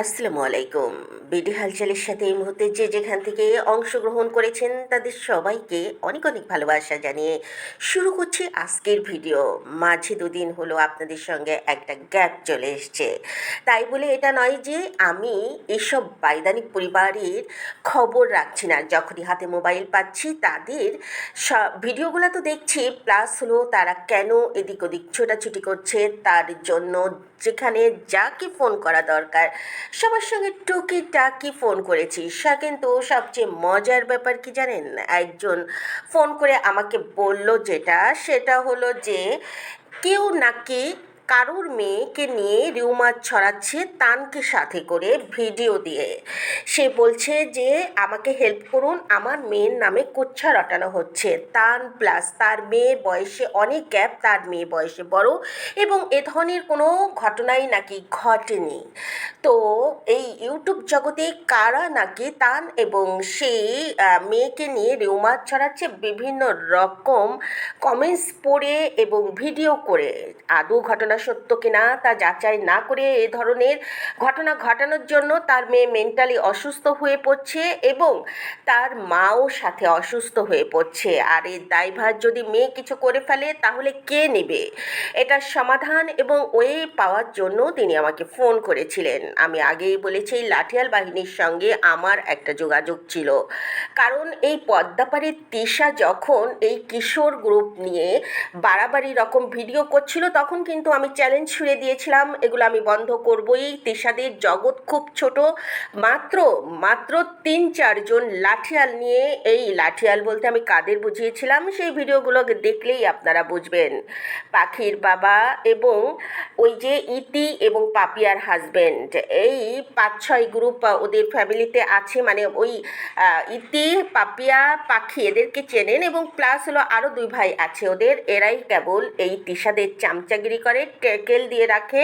আসসালামু আলাইকুম। বিডি হালচালের সাথে এই মুহূর্তে যে যেখান থেকে অংশগ্রহণ করেছেন, তাদের সবাইকে অনেক অনেক ভালোবাসা জানিয়ে শুরু করছি আজকের ভিডিও। মাঝে দুদিন হলো আপনাদের সঙ্গে একটা গ্যাপ চলে এসছে। তাই বলে এটা নয় যে আমি এসব বাইদানি পরিবারের খবর রাখছি না। যখনই হাতে মোবাইল পাচ্ছি, তাদের ভিডিওগুলো তো দেখছি, প্লাস হলো তারা কেন এদিক ওদিক ছোটাছুটি করছে, তার জন্য যেখানে যাকে ফোন করা দরকার সবার সঙ্গে টুকি টাকি ফোন করেছি। সা কিন্তু সবচেয়ে মজার ব্যাপার কি জানেন? একজন ফোন করে আমাকে বলল যেটা, সেটা হলো যে কেউ নাকি কারুর মেয়েকে নিয়ে রিউমার ছড়াচ্ছে তানকে সাথে করে ভিডিও দিয়ে। সে বলছে যে, আমাকে হেল্প করুন, আমার মেয়ের নামে কুচ্ছা রটানো হচ্ছে। তান প্লাস তার মেয়ের বয়সে অনেক গ্যাপ তার মেয়ে বয়সে বড় এবং এ ধরনের কোনো ঘটনাই নাকি ঘটেনি। তো এই ইউটিউব জগতে কারা নাকি তান এবং সেই মেয়েকে নিয়ে রিউমার ছড়াচ্ছে বিভিন্ন রকম কমেন্টস পড়ে এবং ভিডিও করে। আদৌ ঘটনা সত্য কিনা তা যাচাই না করে এ ধরনের ঘটনা ঘটানোর জন্য তার মেয়ে মেন্টালি অসুস্থ হয়ে পড়ছে এবং তার মাও সাথে অসুস্থ হয়ে পড়ছে। আর এর দায়ভার যদি মেয়ে কিছু করে ফেলে, তাহলে কে নেবে? এটার সমাধান এবং ওয়ে পাওয়ার জন্য তিনি আমাকে ফোন করেছিলেন। আমি আগেই বলেছি, লাঠিয়াল বাহিনীর সঙ্গে আমার একটা যোগাযোগ ছিল। কারণ এই পদ্মাপাড়ের তিশা যখন এই কিশোর গ্রুপ নিয়ে বাড়াবাড়ি রকম ভিডিও করছিল, তখন কিন্তু আমি চ্যালেঞ্জ ছুড়ে দিয়েছিলাম। এগুলো আমি বন্ধ করবই। তিশাদের জগৎ খুব ছোট। মাত্র মাত্র তিন চারজন লাঠিয়াল নিয়ে এই লাঠিয়াল বলতে আমি কাদের বুঝিয়েছিলাম? সেই ভিডিওগুলো দেখলেই আপনারা বুঝবেন। পাখির বাবা এবং ওই যে ইতি এবং পাপিয়ার হাজবেন্ড এই পাঁচ, ছয় গ্রুপ ওদের ফ্যামিলিতে আছে। মানে ওই ইতি, পাপিয়া, পাখি এদেরকে চেনেন এবং প্লাস হলো আরও দুই ভাই আছে ওদের। এরাই কেবল এই তিশাদের চামচাগিরি করে। টেকেল দিয়ে রাখে।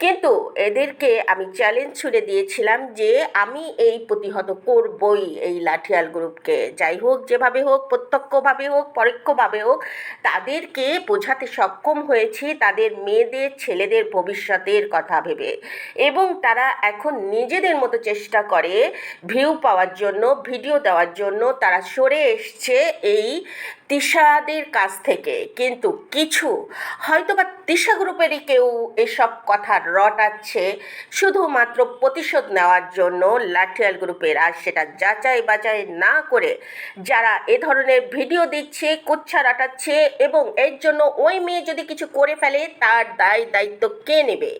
কিন্তু এদেরকে আমি চ্যালেঞ্জ ছুড়ে দিয়েছিলাম যে আমি এই প্রতিহত করবই এই লাঠিয়াল গ্রুপকে। যাই হোক, যেভাবে হোক, প্রত্যক্ষভাবে হোক, পরোক্ষভাবে হোক, তাদেরকে বোঝাতে সক্ষম হয়েছি তাদের মেয়েদের, ছেলেদের ভবিষ্যতের কথা ভেবে। এবং তারা এখন নিজেদের মতো চেষ্টা করে ভিউ পাওয়ার জন্য ভিডিও দেওয়ার জন্য তারা সরে এসছে এই তিশাদের কাছ থেকে। কিন্তু কিছু, হয়তোবা তিশা গ্রুপেরই কেউ এসব কথা রটাচ্ছে, শুধুমাত্র প্রতিশোধ নেওয়ার জন্য লাঠিয়াল গ্রুপের, আর সেটা যাচাই বাছাই না করে যারা এ ধরনের ভিডিও দিচ্ছে, কুচ্ছা রাটাচ্ছে এবং এর জন্য ওই মেয়ে যদি কিছু করে ফেলে, তার দায় দায়িত্ব কে নেবে?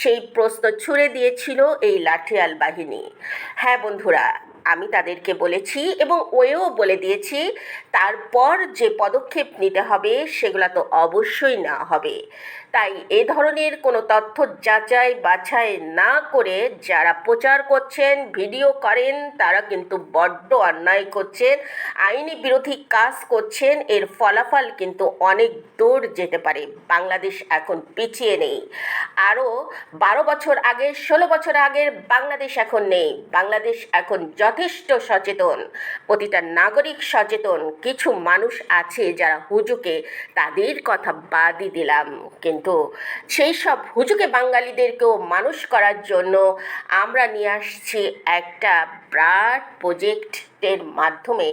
সেই প্রশ্ন ছুড়ে দিয়েছিল এই লাঠিয়াল বাহিনী। হ্যাঁ বন্ধুরা আমি তাদেরকে বলেছি এবং ওয়েও বলে দিয়েছি, তারপর যে পদক্ষেপ নিতে হবে সেগুলো তো অবশ্যই না হবে। তাই এ ধরনের কোনো তথ্য যাচাই বাছাই না করে যারা প্রচার করছেন, ভিডিও করেন, তারা কিন্তু বড্ড অন্যায় করছেন, আইনি বিরোধী কাজ করছেন, এর ফলাফল কিন্তু অনেক দূর যেতে পারে। বাংলাদেশ এখন পিছিয়ে নেই। আরও বারো বছর আগে, ষোলো বছর আগের বাংলাদেশ এখন নেই। বাংলাদেশ এখন যথেষ্ট সচেতন। প্রতিটা নাগরিক সচেতন। কিছু মানুষ আছে যারা হুজুকে তাদের কথা বাদই দিলাম। কিন্তু সেই সব হুজুকে বাঙালিদেরকেও মানুষ করার জন্য আমরা নিয়ে আসছি একটা ব্রাড প্রজেক্টের মাধ্যমে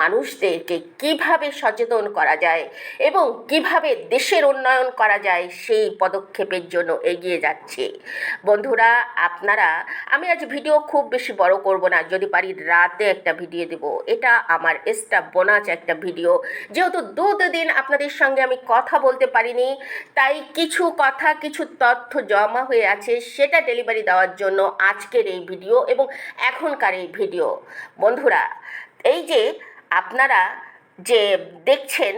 মানুষদেরকে কীভাবে সচেতন করা যায় এবং কীভাবে দেশের উন্নয়ন করা যায় সেই পদক্ষেপের জন্য এগিয়ে যাচ্ছে। বন্ধুরা, আপনারা, আমি আজ ভিডিও খুব বেশি বড় করব না, যদি পারি রাতে একটা ভিডিও দেব। এটা আমার স্টাফ বোনাস একটা ভিডিও। যেহেতু দু দিন আপনাদের সঙ্গে আমি কথা বলতে পারিনি, তাই কিছু কথা, কিছু তথ্য জমা হয়ে আছে, সেটা ডেলিভারি দেওয়ার জন্য আজকের এই ভিডিও এবং এখনকার ভিডিও। বন্ধুরা এই যে আপনারা যে দেখছেন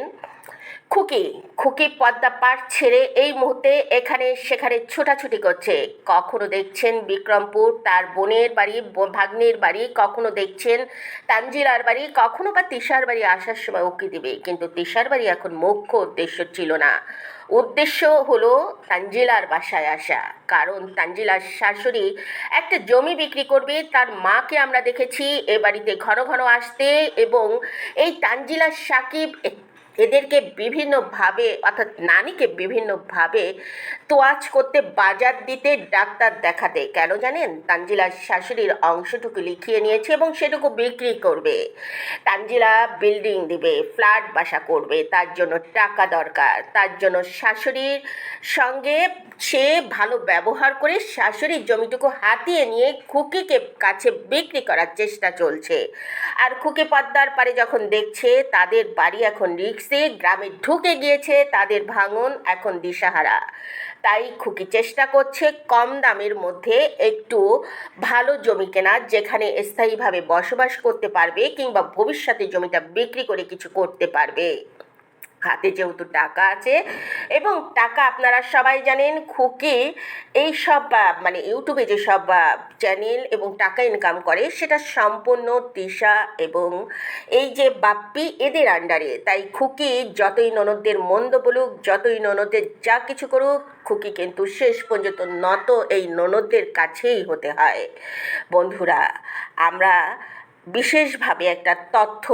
খুকি খুকি পদ্মা পাড় ছেড়ে এই মুহূর্তে এখানে সেখানে ছোটাছুটি করছে। কখনো দেখছেন বিক্রমপুর, তার বোনের বাড়ি ভাগ্নের বাড়ি, কখনো দেখছেন তানজিলার বাড়ি, কখনো বা তিশার বাড়ি আসার সময় উকি দিবে। কিন্তু তিশার বাড়ি এখন মুখ্য উদ্দেশ্য ছিল না। উদ্দেশ্য হলো তানজিলার বাসায় আসা। কারণ তানজিলার শাশুড়ি একটা জমি বিক্রি করবে, তার মাকে আমরা দেখেছি এ বাড়িতে ঘন ঘন আসতে এবং এই তানজিলার সাকিব এদেরকে বিভিন্নভাবে, অর্থাৎ নানিকে বিভিন্নভাবে তোয়াজ করতে, বাজার দিতে ডাক্তার দেখাতে কেন জানেন? তানজিলার শাশুড়ির অংশটুকু লিখিয়ে নিয়েছে এবং সেটুকু বিক্রি করবে। তানজিলা বিল্ডিং দিবে, ফ্ল্যাট বাসা করবে, তার জন্য টাকা দরকার। তার জন্য শাশুড়ির সঙ্গে সে ভালো ব্যবহার করে শাশুড়ির জমিটুকু হাতিয়ে নিয়ে খুকিকে কাছে বিক্রি করার চেষ্টা চলছে। আর খুকি পদ্মার পারে যখন দেখছে, তাদের বাড়ি এখন রিক্সে গ্রামে ঢুকে গিয়েছে তাদের ভাঙন এখন দিশাহারা। তাই খুকি চেষ্টা করছে কম দামের মধ্যে একটু ভালো জমি কেনার যেখানে স্থায়ীভাবে বসবাস করতে পারবে কিংবা ভবিষ্যতে জমিটা বিক্রি করে কিছু করতে পারবে। হাতে যেহেতু টাকা আছে এবং টাকা আপনারা সবাই জানেন খুকি এই সব মানে ইউটিউবে যেসব চ্যানেল এবং টাকা ইনকাম করে সেটা সম্পূর্ণ তৃষা এবং এই যে বাপ্পি এদের আন্ডারে তাই খুকি যতই ননদদের মন্দ বলুক, যতই ননদের যা কিছু করুক, খুকি কিন্তু শেষ পর্যন্ত নত এই ননদদের কাছেই হতে হয়। বন্ধুরা, আমরা বিশেষভাবে একটা তথ্য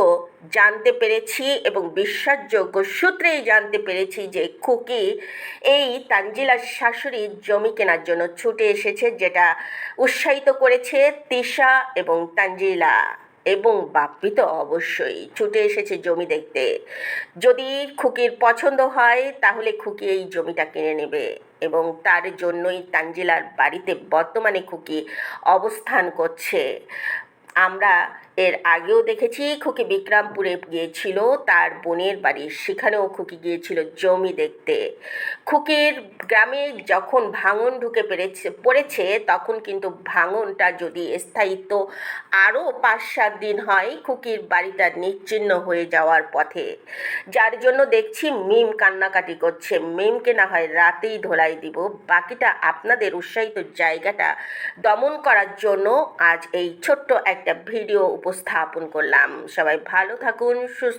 জানতে পেরেছি এবং বিশ্বাসযোগ্য সূত্রেই জানতে পেরেছি যে খুকি এই তানজিলার শাশুড়ির জমি কেনার জন্য ছুটে এসেছে, যেটা উৎসাহিত করেছে তিশা এবং তানজিলা। এবং বাপ্পি তো অবশ্যই ছুটে এসেছে জমি দেখতে। যদি খুকির পছন্দ হয়, তাহলে খুকি এই জমিটা কিনে নেবে। এবং তার জন্যই তানজিলার বাড়িতে বর্তমানে খুকি অবস্থান করছে। আমরা এর আগেও দেখেছি, খুকি বিক্রমপুরে গিয়েছিল, তার বোনের বাড়ি। সেখানেও খুকি গিয়েছিল জমি দেখতে। খুকির গ্রামে যখন ভাঙন ঢুকে পেরেছে, পড়েছে, তখন কিন্তু ভাঙনটা যদি স্থায়িত্ব আরও পাঁচ সাত দিন হয়, খুকির বাড়িটা নিশ্চিহ্ন হয়ে যাওয়ার পথে। যার জন্য দেখছি মিম কান্নাকাটি করছে। মিমকে না হয় রাতেই ধোলাই দিব। বাকিটা আপনাদের উৎসাহিত জায়গাটা দমন করার জন্য আজ এই ছোট্ট একটা ভিডিও উপস্থাপন করলাম। সবাই ভালো থাকুন সুস্থ